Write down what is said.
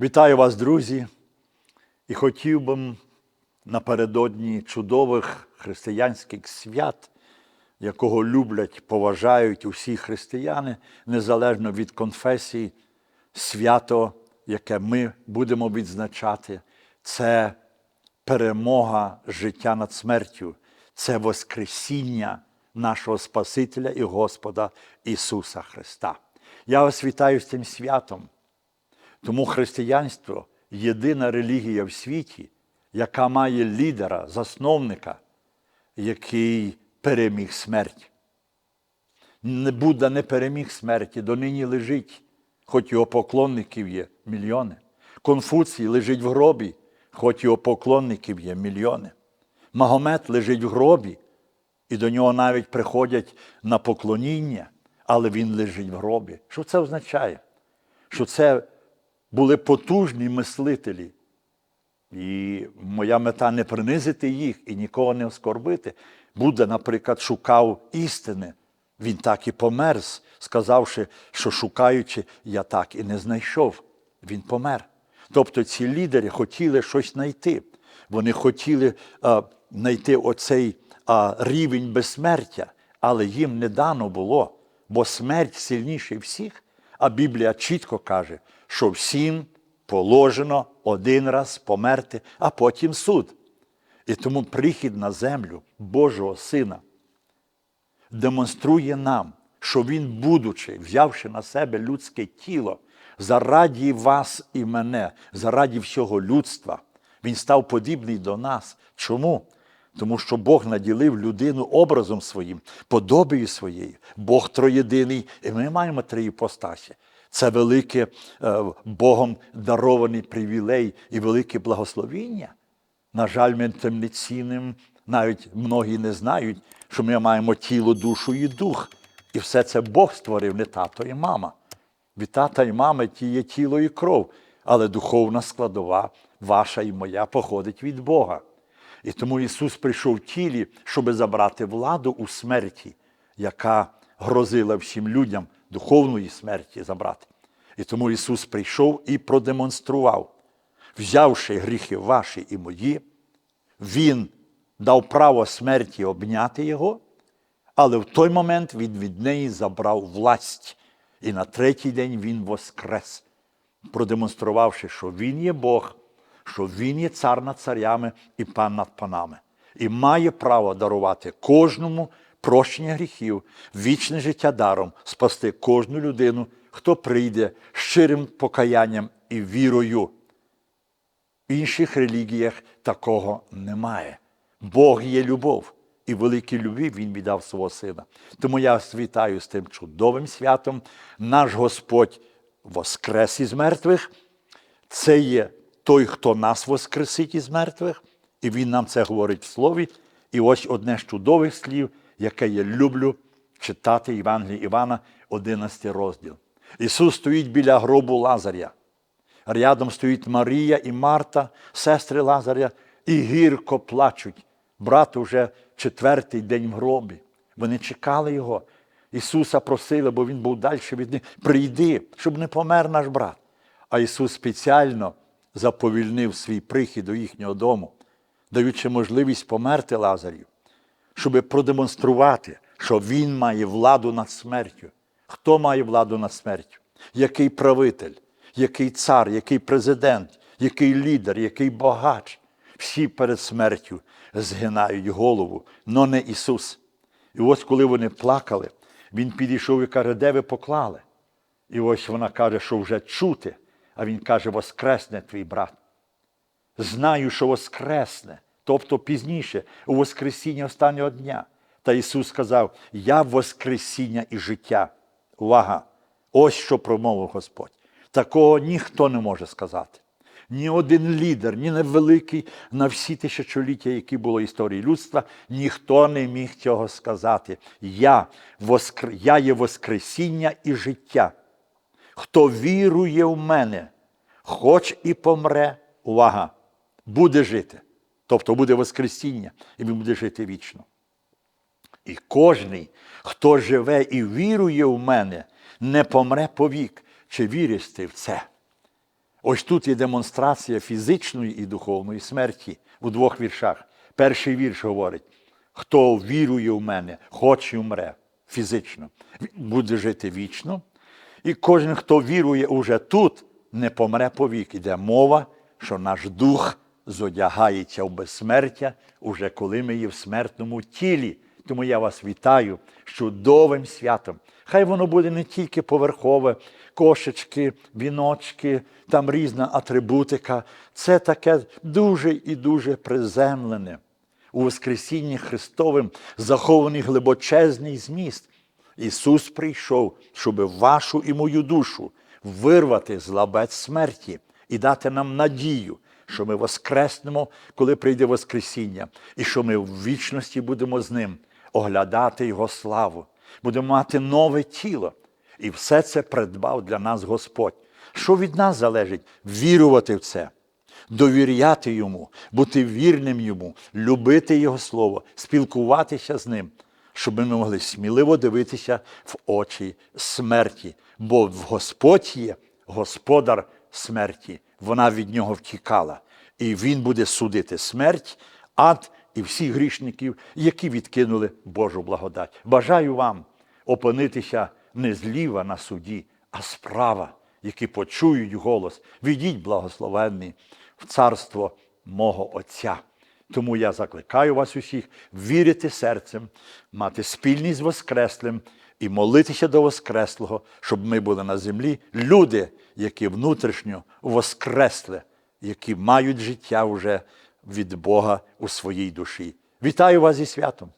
Вітаю вас, друзі, і хотів би напередодні чудових християнських свят, якого люблять, поважають усі християни, незалежно від конфесії, свято, яке ми будемо відзначати, це перемога життя над смертю, це Воскресіння нашого Спасителя і Господа Ісуса Христа. Я вас вітаю з цим святом. Тому християнство єдина релігія в світі, яка має лідера, засновника, який переміг смерть. Будда не переміг смерті, донині лежить, хоч його поклонників є мільйони. Конфуцій лежить в гробі, хоч його поклонників є мільйони. Магомед лежить в гробі, і до нього навіть приходять на поклоніння, але він лежить в гробі. Що це означає? Що це були потужні мислителі. І моя мета не принизити їх і нікого не оскорбити. Будда, наприклад, шукав істини. Він так і померз, сказавши, що шукаючи, я так і не знайшов. Він помер. Тобто ці лідери хотіли щось знайти. Вони хотіли а, знайти оцей а, рівень безсмертя, але їм не дано було, бо смерть сильніший всіх. А Біблія чітко каже, що всім положено один раз померти, а потім суд. І тому прихід на землю Божого Сина демонструє нам, що Він, будучи, взявши на себе людське тіло, зараді вас і мене, зараді всього людства, Він став подібний до нас. Чому? Тому що Бог наділив людину образом своїм, подобою своєю. Бог троєдиний, і ми маємо три іпостасі. Це велике е, Богом дарований привілей і велике благословіння. На жаль, ми тим не цінним, навіть многі не знають, що ми маємо тіло, душу і дух. І все це Бог створив, не тато і мама. Від тата і мами ті є тіло і кров, але духовна складова, ваша і моя, походить від Бога. І тому Ісус прийшов в тілі, щоб забрати владу у смерті, яка грозила всім людям духовної смерті забрати. І тому Ісус прийшов і продемонстрував, взявши гріхи ваші і мої, Він дав право смерті обняти Його, але в той момент Він від неї забрав власть. І на третій день Він воскрес, продемонструвавши, що Він є Бог, що Він є цар над царями і пан над панами, і має право дарувати кожному прощення гріхів, вічне життя даром, спасти кожну людину, хто прийде щирим покаянням і вірою. В інших релігіях такого немає. Бог є любов, і великій любві Він віддав свого сина. Тому я вас вітаю з тим чудовим святом. Наш Господь воскрес із мертвих. Це є той, хто нас воскресить із мертвих, і Він нам це говорить в слові. І ось одне з чудових слів, яке я люблю читати Євангелії Івана, 11 розділ. Ісус стоїть біля гробу Лазаря. Рядом стоїть Марія і Марта, сестри Лазаря, і гірко плачуть. Брат уже четвертий день в гробі. Вони чекали його. Ісуса просили, бо Він був далі від них. Прийди, щоб не помер наш брат. А Ісус спеціально заповільнив свій прихід до їхнього дому, даючи можливість померти Лазарю, щоб продемонструвати, що Він має владу над смертю. Хто має владу над смертю? Який правитель, який цар, який президент, який лідер, який богач. Всі перед смертю згинають голову, но не Ісус. І ось коли вони плакали, Він підійшов і каже, де ви поклали? І ось вона каже, що вже чути, а Він каже, воскресне твій брат. Знаю, що воскресне, тобто пізніше, у Воскресіння останнього дня. Та Ісус сказав: Я Воскресіння і життя. Увага! Ось що промовив Господь. Такого ніхто не може сказати. Ні один лідер, ні невеликий на всі тисячоліття, які було історії людства, ніхто не міг цього сказати. Я, воскр... Я є Воскресіння і життя. Хто вірує в мене, хоч і помре, увага, буде жити. Тобто буде Воскресіння, і він буде жити вічно. І кожний, хто живе і вірує в мене, не помре повік. Чи віриш ти в це? Ось тут є демонстрація фізичної і духовної смерті у двох віршах. Перший вірш говорить: хто вірує в мене, хоч і умре фізично, буде жити вічно. І кожен, хто вірує уже тут, не помре повік. Іде мова, що наш дух зодягається в безсмертя, уже коли ми є в смертному тілі. Тому я вас вітаю з чудовим святом. Хай воно буде не тільки поверхове, кошечки, віночки, там різна атрибутика. Це таке дуже і дуже приземлене. У Воскресінні Христовим захований глибочезний зміст. Ісус прийшов, щоб вашу і мою душу вирвати з лабець смерті і дати нам надію, що ми воскреснемо, коли прийде Воскресіння, і що ми в вічності будемо з Ним оглядати Його славу, будемо мати нове тіло. І все це придбав для нас Господь. Що від нас залежить? Вірувати в це довіряти йому, бути вірним йому, любити Його Слово, спілкуватися з ним, щоб ми могли сміливо дивитися в очі смерті. Бо в Господь є господар смерті. Вона від нього втікала. І Він буде судити смерть, ад і всіх грішників, які відкинули Божу благодать. Бажаю вам опинитися не зліва на суді, а справа, які почують голос. Відіть, благословенний, в царство мого Отця. Тому я закликаю вас усіх вірити серцем, мати спільність з Воскреслим і молитися до Воскреслого, щоб ми були на землі люди, які внутрішньо воскресли, які мають життя вже від Бога у своїй душі. Вітаю вас зі святом!